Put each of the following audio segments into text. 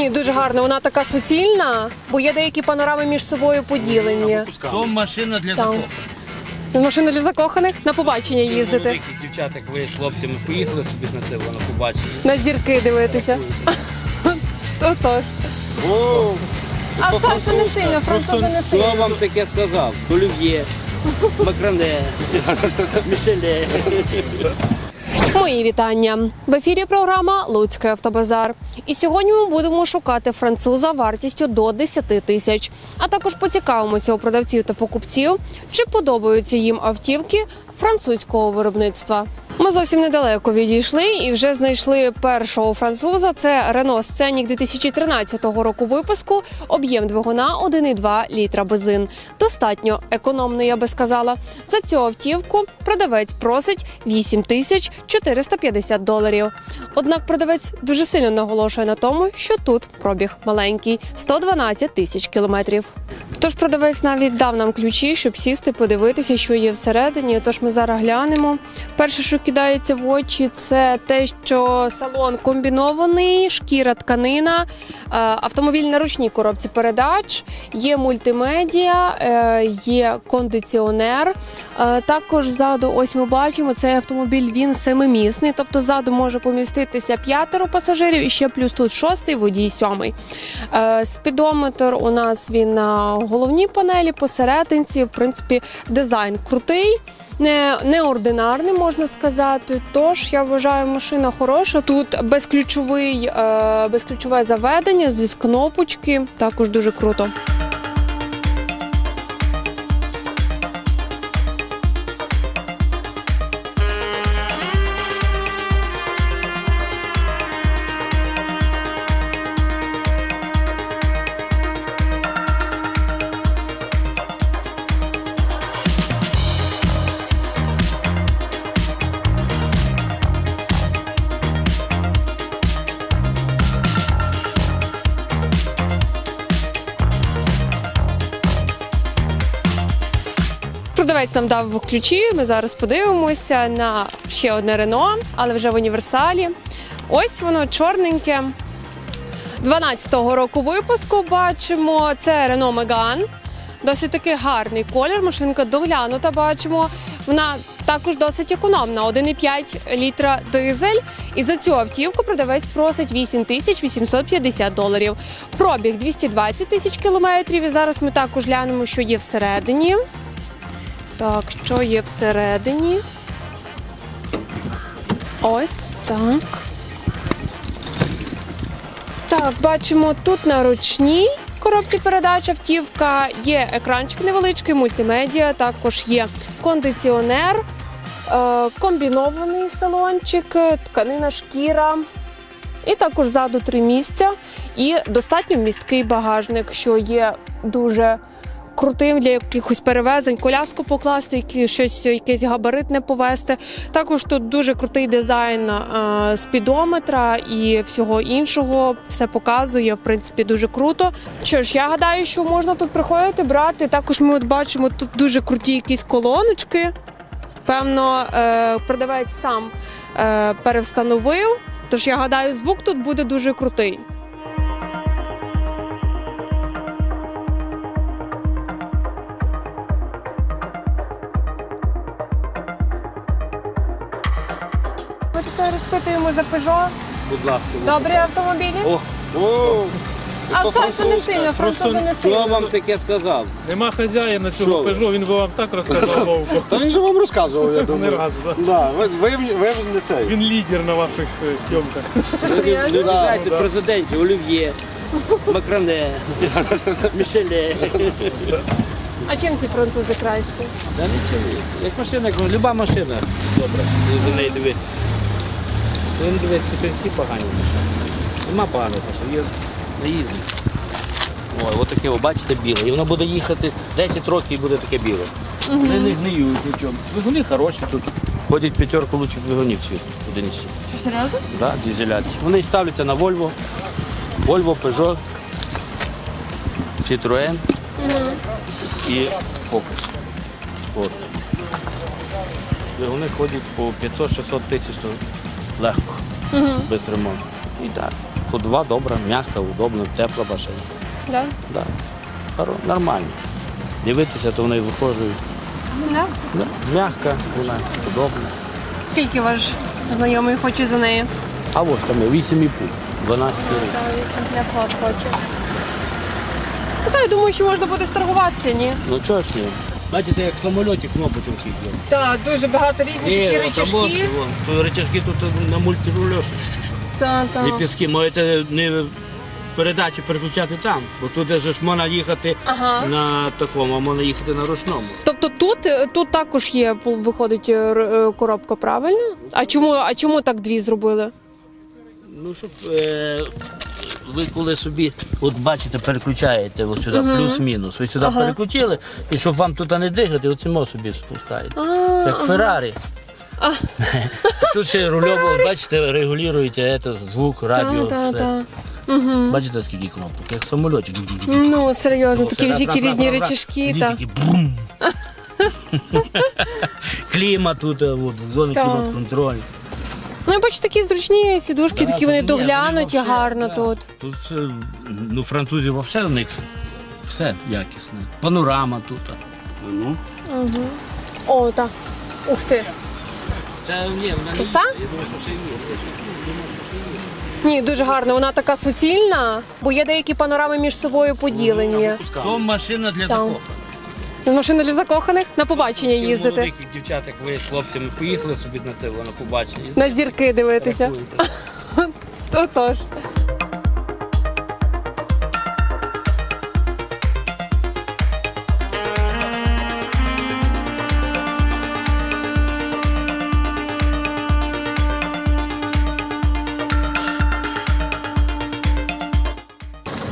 Ні, дуже гарно. Вона така суцільна, бо є деякі панорами між собою поділені. То машина для Там. закоханих. Машина для закоханих на побачення їздити, Молодих дівчат, як ви з хлопцями поїхали собі на це, воно побачили. на зірки дивитися. Отож. О, А Саша не сильно, французи не Хто сильно. вам таке сказав? Олів'є, Макране, Мішеле. Мої вітання. В ефірі програма Луцький автобазар. І сьогодні ми будемо шукати француза вартістю до 10 тисяч. А також поцікавимося у продавців та покупців, чи подобаються їм автівки французького виробництва. Ми зовсім недалеко відійшли і вже знайшли першого француза. Це Renault Scenic 2013 року випуску. Об'єм двигуна 1,2 літра бензин. Достатньо економний, я би сказала. За цю автівку продавець просить 8 тисяч 450 доларів. Однак продавець дуже сильно наголошує на тому, що тут пробіг маленький 112 тисяч кілометрів. Тож продавець навіть дав нам ключі, щоб сісти, подивитися, що є всередині. Тож ми зараз глянемо. Перше, що кидається в очі, це те, що салон комбінований, шкіра тканина, е, автомобіль на ручній коробці передач, є мультимедіа, е, є кондиціонер. Е, Також ззаду, ось ми бачимо, цей автомобіль він семимісний, тобто ззаду може поміститися п'ятеро пасажирів і ще плюс тут шостий, водій сьомий. Спідометр у нас він на головній панелі, посерединці. В принципі, дизайн крутий, не, неординарним можна сказати. Тож я вважаю, машина хороша. Тут безключовий, е, безключове заведення, звіз кнопочки, також дуже круто. Продавець нам дав ключі. Ми зараз подивимося на ще одне Рено, але вже в універсалі. Ось воно чорненьке. 12-го року випуску бачимо. Це Renault Megane. Досить таки гарний колір. Машинка доглянута. Бачимо. Вона також досить економна. 1,5 літра дизель. І за цю автівку продавець просить 8 тисяч 850 доларів. Пробіг 220 тисяч кілометрів. І зараз ми також глянемо, що є всередині. Так, що є всередині? Ось так. Так, бачимо тут на ручній коробці передач автівка є екранчик невеличкий, мультимедіа, також є кондиціонер, е, комбінований салончик, тканина шкіра. І також ззаду три місця і достатньо місткий багажник, що є дуже крутим для якихось перевезень, коляску покласти, які щось якийсь габарит не повезти. Також тут дуже крутий дизайн е, спідометра і всього іншого. Все показує, в принципі, дуже круто. Що ж, я гадаю, що можна тут приходити брати. Також ми от бачимо тут дуже круті якісь колоночки. Певно, е, продавець сам е, перевстановив. Тож я гадаю, звук тут буде дуже крутий. Тут за Peugeot. Будь ласка. Добрі автомобілі. О, о, А то Саша не сильно, французи не хто сильно. вам таке сказав? Нема хазяїна цього ви? Peugeot, він би вам так розказав Вовко. Та він же вам розказував, я Не думаю. раз, да. Да, ви, ви, ви не цей. Він лідер на ваших зйомках. Не обіцяйте Да. президентів, Олів'є, Макране, Мішеле. А чим ці французи кращі? Та нічого. Як машина, як люба машина. Добре, до неї дивитися. Ви не дивитися, то всі погані. Нема поганих машин, є наїзні. Ой, от таке, ви бачите, біле. І воно буде їхати 10 років і буде таке біле. Вони не гниють нічого. Двигуни хороші тут. Ходять п'ятерку лучших двигунів світу. Одиниці. Що серйозно? Да, дизеляті. Вони ставляться на Volvo, Volvo, Peugeot, Citroën і Focus. Ford. Двигуни ходять по 500-600 тисяч легко, без ремонту. І так. ходова добра, м'яка, удобна, тепла машина. Да? Да. Нормально. Дивитися, то вони виходжують. Да? Да. М'яка, вона удобна. Скільки ваш знайомий хоче за неї? А ось там є 8,5, 12 років. 8500 хоче. Ну, та я думаю, що можна буде сторгуватися, ні? Ну чого ж ні? Бачите, як самольоті кнопочок світло. Так, дуже багато різних такі речашки. Тут речашки тут на мультирульош. Так, так. Ліпістки можете не передачу переключати там, бо тут же ж можна їхати Ага. на такому, а можна їхати на ручному. Тобто тут, е, тут також є, по- виходить, е, р- е, коробка, правильно? А чому, а чому так дві зробили? Ну, щоб е, ви коли собі, от бачите, переключаєте ось сюди, плюс-мінус. Ви сюди переключили, і щоб вам тут не дихати, от цимо собі спускаєте. Як Феррарі. Тут ще рульово, бачите, регулюєте звук, радіо. все. та. Бачите, скільки кнопок, як в. Ну, серйозно, такі всякі раз, різні брум. Клімат тут, е, зони клімат-контроль. Ну, я бачу такі зручні сідушки, Да, такі вони ні, доглянуті вообще, гарно да. тут. Тут все, ну, французів все в них все якісне. Панорама тут. Ну, О, так. Ух ти. Це ні, вона не Коса? Я думаю, що ще є. Ні, дуже гарно. Вона така суцільна, бо є деякі панорами між собою поділені. То машина для Там. закоханих. Машина для закоханих на побачення Таких їздити. Молодих як дівчат, як ви з хлопцями поїхали собі на те, на побачення. На зірки дивитися. Отож.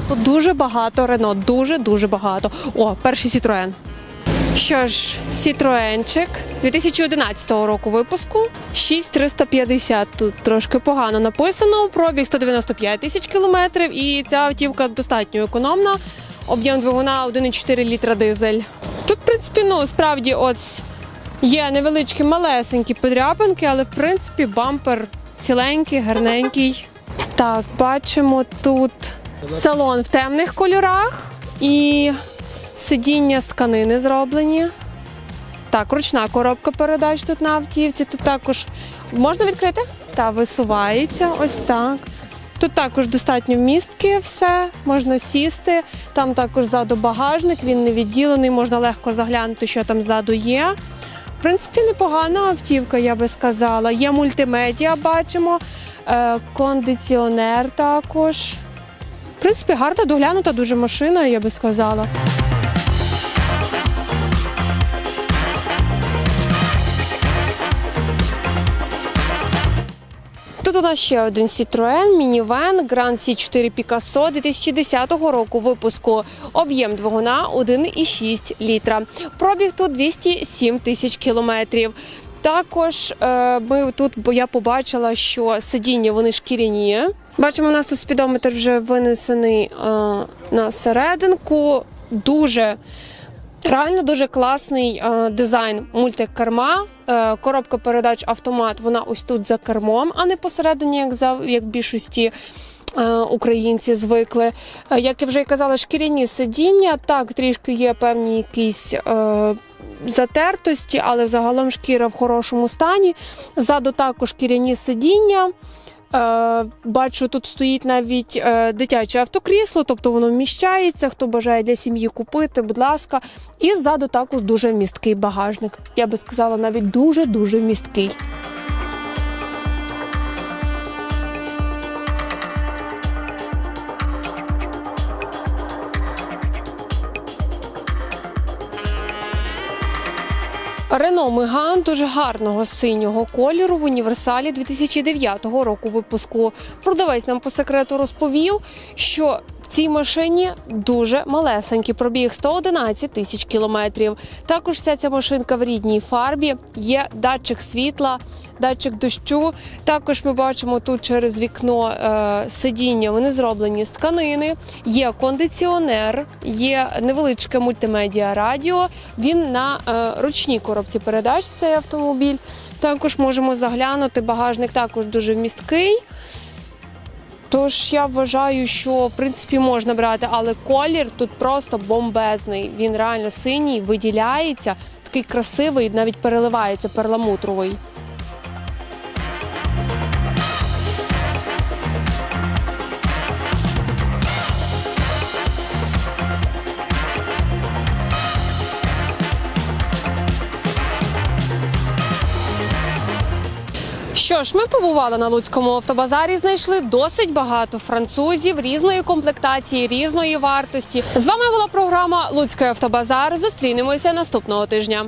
Тут дуже багато Рено, дуже-дуже багато. О, перший Citroen. Що ж, Citroenчик 2011 року випуску 6350. Тут трошки погано написано. Пробіг 195 тисяч кілометрів, і ця автівка достатньо економна. Об'єм двигуна 1,4 літра дизель. Тут, в принципі, ну справді, от є невеличкі малесенькі подряпинки, але в принципі бампер ціленький, гарненький. Так, бачимо тут салон в темних кольорах і Сидіння з тканини зроблені. Так, ручна коробка передач тут на автівці. Тут також можна відкрити? Та висувається ось так. Тут також достатньо вмістки, все, можна сісти. Там також ззаду багажник, він не відділений, можна легко заглянути, що там ззаду є. В принципі, непогана автівка, я би сказала. Є мультимедіа, бачимо, е, кондиціонер також. В принципі, гарна доглянута дуже машина, я би сказала. Нас ще один Citroën мінівен Grand C4 Picasso 2010 року випуску. Об'єм двигуна 1,6 літра. Пробіг тут 207 тисяч кілометрів. Також е, ми тут, бо я побачила, що сидіння вони шкіряні. Бачимо, у нас тут спідометр вже винесений е, на серединку. Дуже Реально дуже класний е, дизайн мультикерма. Е, коробка передач автомат. Вона ось тут за кермом, а не посередині, як за як в більшості. е, Українці звикли. Е, Як я вже й казала, шкіряні сидіння. Так, трішки є певні якісь е, затертості, але загалом шкіра в хорошому стані. Ззаду також шкіряні сидіння. Е, бачу, тут стоїть навіть е, дитяче автокрісло, тобто воно вміщається. Хто бажає для сім'ї купити, будь ласка. І ззаду також дуже вмісткий багажник. Я би сказала, навіть дуже-дуже вмісткий. Рено Меган дуже гарного синього кольору в універсалі 2009 року випуску. Продавець нам по секрету розповів, що цій машині дуже малесенький пробіг 111 тисяч кілометрів. Також вся ця машинка в рідній фарбі. Є датчик світла, датчик дощу. Також ми бачимо тут через вікно е, сидіння. Вони зроблені з тканини. Є кондиціонер, є невеличке мультимедіа радіо. Він на е, ручній коробці передач. Цей автомобіль. Також можемо заглянути. Багажник також дуже вмісткий. Тож я вважаю, що в принципі можна брати, але колір тут просто бомбезний. Він реально синій, виділяється, такий красивий, навіть переливається перламутровий. Що ж, ми побували на Луцькому автобазарі, знайшли досить багато французів різної комплектації, різної вартості. З вами була програма Луцький автобазар. Зустрінемося наступного тижня.